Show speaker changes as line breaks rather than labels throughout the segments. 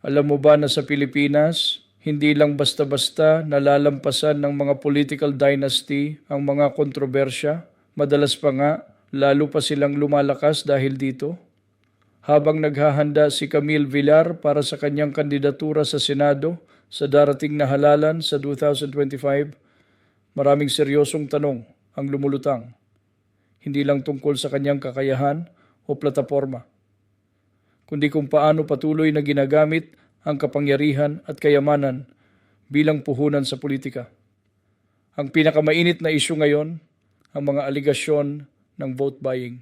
Alam mo ba na sa Pilipinas, hindi lang basta-basta nalalampasan ng mga political dynasty ang mga kontrobersya, madalas pa nga, lalo pa silang lumalakas dahil dito? Habang naghahanda si Camille Villar para sa kanyang kandidatura sa Senado sa darating na halalan sa 2025, maraming seryosong tanong ang lumulutang. Hindi lang tungkol sa kanyang kakayahan o plataforma, kundi kung paano patuloy na ginagamit ang kapangyarihan at kayamanan bilang puhunan sa politika. Ang pinakamainit na isyu ngayon, ang mga aligasyon ng vote buying.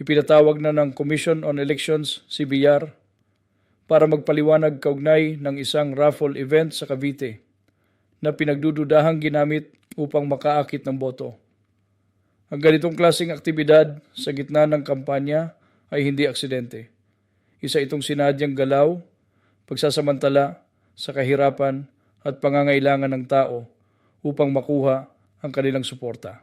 Ipinatawag na ng Commission on Elections Villar para magpaliwanag kaugnay ng isang raffle event sa Cavite na pinagdududahang ginamit upang makaakit ng boto. Ang ganitong klaseng aktibidad sa gitna ng kampanya ay hindi aksidente. Isa itong sinadyang galaw, pagsasamantala sa kahirapan at pangangailangan ng tao upang makuha ang kanilang suporta.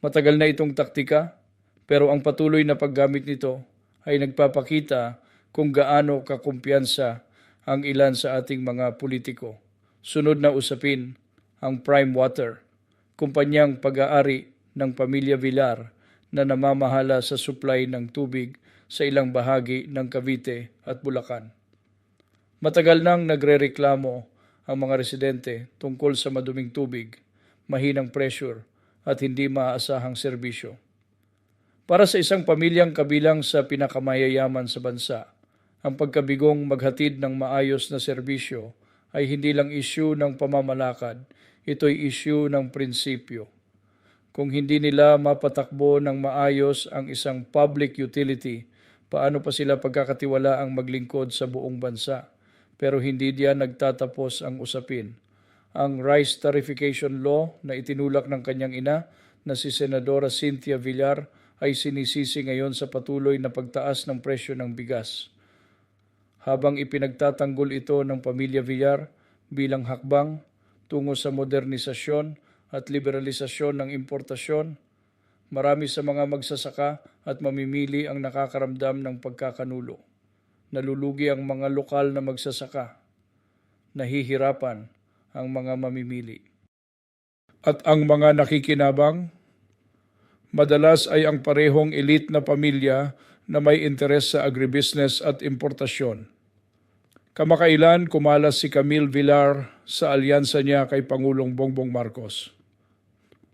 Matagal na itong taktika, pero ang patuloy na paggamit nito ay nagpapakita kung gaano kakumpiyansa ang ilan sa ating mga politiko. Sunod na usapin ang Prime Water, kumpanyang pag-aari ng pamilya Villar na namamahala sa supply ng tubig sa ilang bahagi ng Cavite at Bulacan. Matagal nang nagrereklamo ang mga residente tungkol sa maduming tubig, mahinang pressure at hindi maaasahang serbisyo. Para sa isang pamilyang kabilang sa pinakamayayaman sa bansa, ang pagkabigong maghatid ng maayos na serbisyo ay hindi lang isyu ng pamamalakad, ito'y isyu ng prinsipyo. Kung hindi nila mapatakbo ng maayos ang isang public utility, paano pa sila pagkakatiwala ang maglingkod sa buong bansa? Pero hindi diyan nagtatapos ang usapin. Ang rice tarification law na itinulak ng kanyang ina na si Senadora Cynthia Villar ay sinisisi ngayon sa patuloy na pagtaas ng presyo ng bigas. Habang ipinagtatanggol ito ng pamilya Villar bilang hakbang tungo sa modernisasyon at liberalisasyon ng importasyon, marami sa mga magsasaka at mamimili ang nakakaramdam ng pagkakanulo. Nalulugi ang mga lokal na magsasaka. Nahihirapan ang mga mamimili. At ang mga nakikinabang, madalas ay ang parehong elite na pamilya na may interes sa agribusiness at importasyon. Kamakailan kumalas si Camille Villar sa alyansa niya kay Pangulong Bongbong Marcos.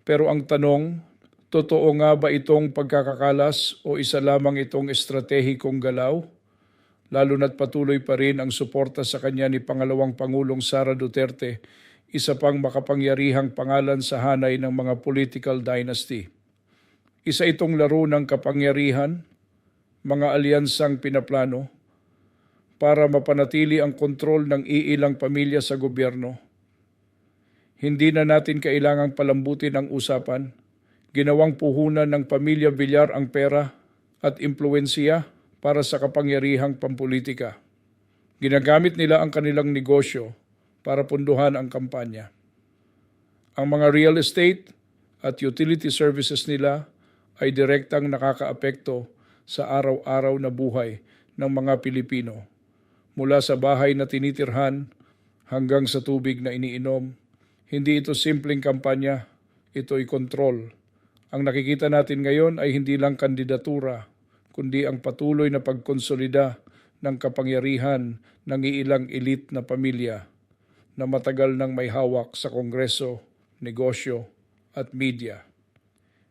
Pero ang tanong, totoo nga ba itong pagkakakalas o isa lamang itong estratehikong galaw? Lalo na't patuloy pa rin ang suporta sa kanya ni Pangalawang Pangulong Sara Duterte, isa pang makapangyarihang pangalan sa hanay ng mga political dynasty. Isa itong laro ng kapangyarihan, mga alyansang pinaplano, para mapanatili ang kontrol ng iilang pamilya sa gobyerno. Hindi na natin kailangang palambutin ang usapan. Ginawang puhunan ng pamilya Villar ang pera at impluensya para sa kapangyarihang pampolitika. Ginagamit nila ang kanilang negosyo para punduhan ang kampanya. Ang mga real estate at utility services nila ay direktang nakakaapekto sa araw-araw na buhay ng mga Pilipino. Mula sa bahay na tinitirhan hanggang sa tubig na iniinom, hindi ito simpleng kampanya, ito'y kontrol. Ang nakikita natin ngayon ay hindi lang kandidatura, kundi ang patuloy na pagkonsolida ng kapangyarihan ng iilang elite na pamilya na matagal nang may hawak sa kongreso, negosyo at media.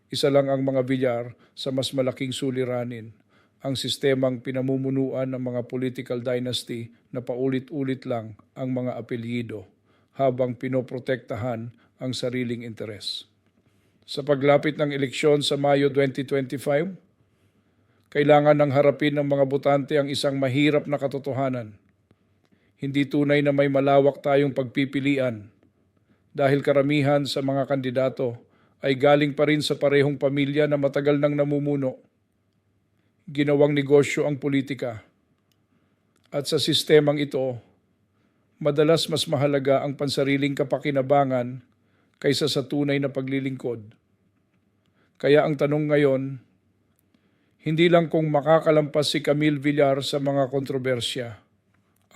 Isa lang ang mga bilyar sa mas malaking suliranin, ang sistemang pinamumunuan ng mga political dynasty na paulit-ulit lang ang mga apelyido habang pinoprotektahan ang sariling interes. Sa paglapit ng eleksyon sa Mayo 2025, kailangan ng harapin ng mga botante ang isang mahirap na katotohanan. Hindi tunay na may malawak tayong pagpipilian dahil karamihan sa mga kandidato ay galing pa rin sa parehong pamilya na matagal nang namumuno. Ginawang negosyo ang politika. At sa sistemang ito, madalas mas mahalaga ang pansariling kapakinabangan kaysa sa tunay na paglilingkod. Kaya ang tanong ngayon, hindi lang kung makakalampas si Camille Villar sa mga kontrobersya.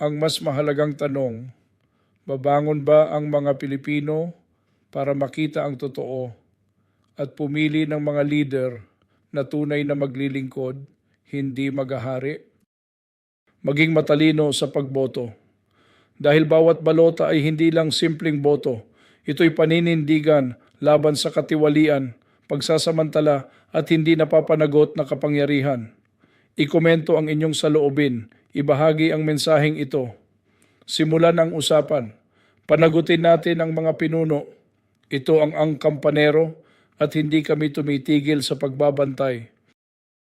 Ang mas mahalagang tanong, babangon ba ang mga Pilipino para makita ang totoo at pumili ng mga leader na tunay na maglilingkod, hindi magahari? Maging matalino sa pagboto. Dahil bawat balota ay hindi lang simpleng boto, ito'y paninindigan laban sa katiwalian, pagsasamantala at hindi napapanagot na kapangyarihan. Ikomento ang inyong saloobin, ibahagi ang mensaheng ito. Simulan ang usapan. Panagutin natin ang mga pinuno. Ito ang ang kampanero at hindi kami tumitigil sa pagbabantay.